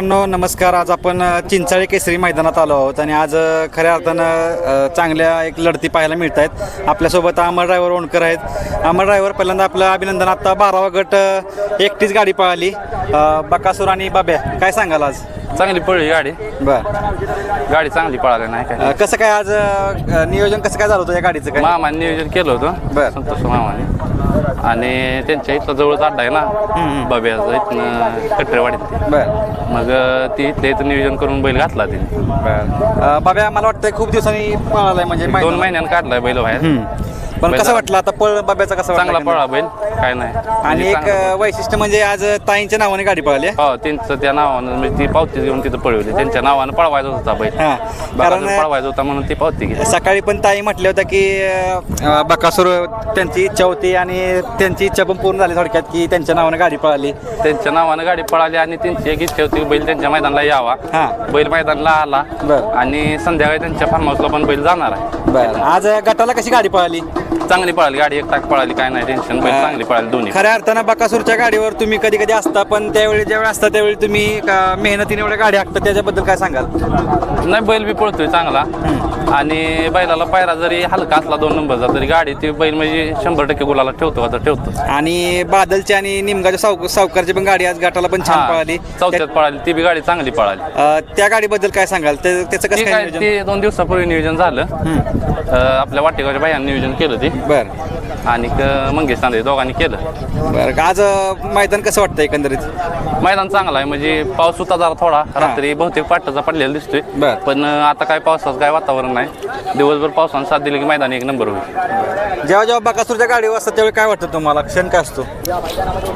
मित्रांनो नमस्कार. आज आपण चिंचाळी केसरी मैदानात आलो आहोत आणि आज खऱ्या अर्थानं चांगल्या एक लढती पाहायला मिळत आहेत आपल्यासोबत अमर ड्रायव्हर ओणकर आहेत. अमर ड्रायव्हर पहिल्यांदा आपलं अभिनंदन. आत्ता बारावा गट एकटीच गाडी पळाली. बकासूर आणि बाब्या काय सांगाल आज? चांगली पळली गाडी. बर. गाडी चांगली पळाली नाही काय. कसं काय आज अ, नियोजन कसं काय झालं होतं या गाडीचं काय? मामाने नियोजन केलं होतं. बर. संतोष मामाने. आणि त्यांच्या इथलं जवळच अड्डा आहे ना बाब्याचं इथनं कटरेवाडीत. बर. मग ती इथल्या इथं नियोजन करून बैल घातला तिने. बर. अ, बाब्या मला वाटतं खूप दिवसांनी पळालाय म्हणजे दोन. महिन्यानं काढलाय बैल बाहेर. हम्म. पण कसं वाटलं? आता पळ बाब्याचा कसं चांगला पळा बैल. काय नाही. आणि म्हणजे एक अ, वैशिष्ट्य म्हणजे आज ताईंच्या नावाने गाडी पळाली आहे. हो त्यांचं त्या नावानं म्हणजे ती पावती घेऊन तिथं पळवली. त्यांच्या नावानं पळवायचा होता बैल. हा. कारण पळवायचा होता म्हणून ती पावती घेतली. सकाळी पण ताई म्हटल्या होत्या की अ, बकासूर त्यांची इच्छा होती आणि त्यांची इच्छा पण पूर्ण झाली थोडक्यात की त्यांच्या नावाने गाडी पळाली. त्यांच्या नावानं गाडी पळाली आणि त्यांची एक इच्छा होती बैल त्यांच्या मैदानाला यावा. हा. बैल मैदानाला आला. बर. आणि संध्याकाळी त्यांच्या फार्म हाऊसला पण बैल जाणार आहे. बर. आज गटाला कशी गाडी पळाली? चांगली पळाली गाडी एक टाक पळाली काय नाही टेन्शन बैल चांगली पळाली दोन्ही. खऱ्या अर्थानं बकासूरच्या गाडीवर तुम्ही कधी कधी असता पण त्यावेळी ज्यावेळी असता त्यावेळी तुम्ही का- मेहनतीने एवढ्या गाडी हाकता त्याच्याबद्दल काय सांगाल? नाही बैल बी पळतोय चांगला. आणि बैलाला पायरा जरी हलका असला दोन नंबरचा तरी गाडी ती बैल म्हणजे शंभर टक्के गुलाला ठेवतो आता ठेवतो. आणि बादलची आणि निमगाच्या साव सावकारची पण गाडी आज गटाला पण छान पळाली. चौथ्यात पळाली ती बी गाडी चांगली पळाली. अ, त्या गाडीबद्दल काय सांगाल? ते- त्याचं कसं ती काय काय नियोजन? ते दोन दिवसापूर्वी नियोजन झालं. अं, आपल्या वाटेगावच्या बायांनी नियोजन केलं. ते बर. आणि मंगेश तांदळे दोघांनी केलं. बर आज अ, मैदान कसं वाटतं एकंदरीत? मैदान चांगला आहे म्हणजे पाऊस होता जरा थोडा. रात्री बहुतेक पाटाचा पडलेला दिसतोय. बर. पण अं, आता काय पावसाचं काय वातावरण नाही. दिवसभर पावसानं साथ दिली की मैदान एक नंबर होईल. जेव्हा जेव्हा बकासूरच्या गाडीवर असतात त्यावेळी काय वाटतं तुम्हाला? क्षण काय असतो?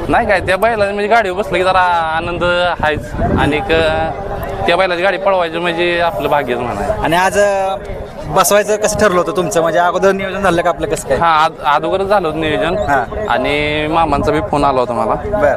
नाही काय त्या बैला म्हणजे गाडीवर बसलं की जरा आनंद आहेच. आणि त्या बैलाची गाडी पळवायची म्हणजे आपलं भाग्यच म्हणाय आणि आज अ, बसवायचं कसं ठरलं होतं तुमचं? म्हणजे अगोदर नियोजन झालं का आपलं कसं काय? हा आज अगोदरच झालं होतं नियोजन. हा. आणि मामांचा बी फोन आला होता मला. बर.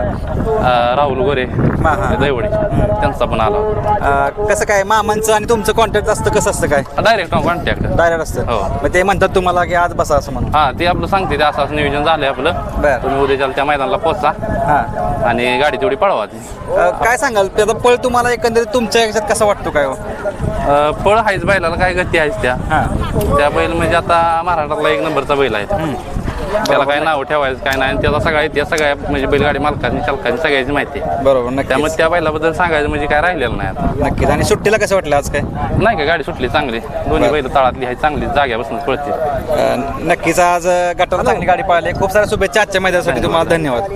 अं, राहुल गोरे हा, हा. दैवडे. त्यांचा पण आला होता. अ, कसं काय मामांचं आणि तुमचं कॉन्टॅक्ट असतं कसं असतं काय? डायरेक्ट कॉन्टॅक्ट डायरेक्ट असतं. हो. मग ते म्हणतात तुम्हाला की आज बसा असं म्हणून. हा ते आपलं सांगते ते असं असं नियोजन झालंय आपलं. बर. तुम्ही उद्याच्याला त्या मैदानाला पोहोचा. हां. आणि गाडी तेवढी पळवा ती. अ, काय सांगाल? त्याचा पळ तुम्हाला एकंदरीत तुमच्या ह्याच्यात कसा वाटतो काय हो? अं, पळ आहेच बैलाला काय गती आहेच त्या? हां. त्या बैल म्हणजे आता महाराष्ट्रातला एक नंबरचा बैल आहे त्याला काय नाव ठेवायचं काय नाही आणि त्याचा सगळा इतिहास सगळ्या म्हणजे बैलगाडी मालकांनी चालकांनी सगळ्याची माहिती आहे. बरोबर त्यामुळे त्या बैलाबद्दल सांगायचं म्हणजे काय राहिलेलं नाही आता. नक्कीच. आणि सुट्टीला कसं वाटलं आज काय? नाही का गाडी सुटली चांगली. दोन्ही बैल तळातली आहे चांगली जाग्यापासून पळते अ, नक्कीच. आज अ, गटाला चांगली गाडी पाहिली. खूप साऱ्या शुभेच्छा आजच्या मैदानासाठी. तुम्हाला धन्यवाद.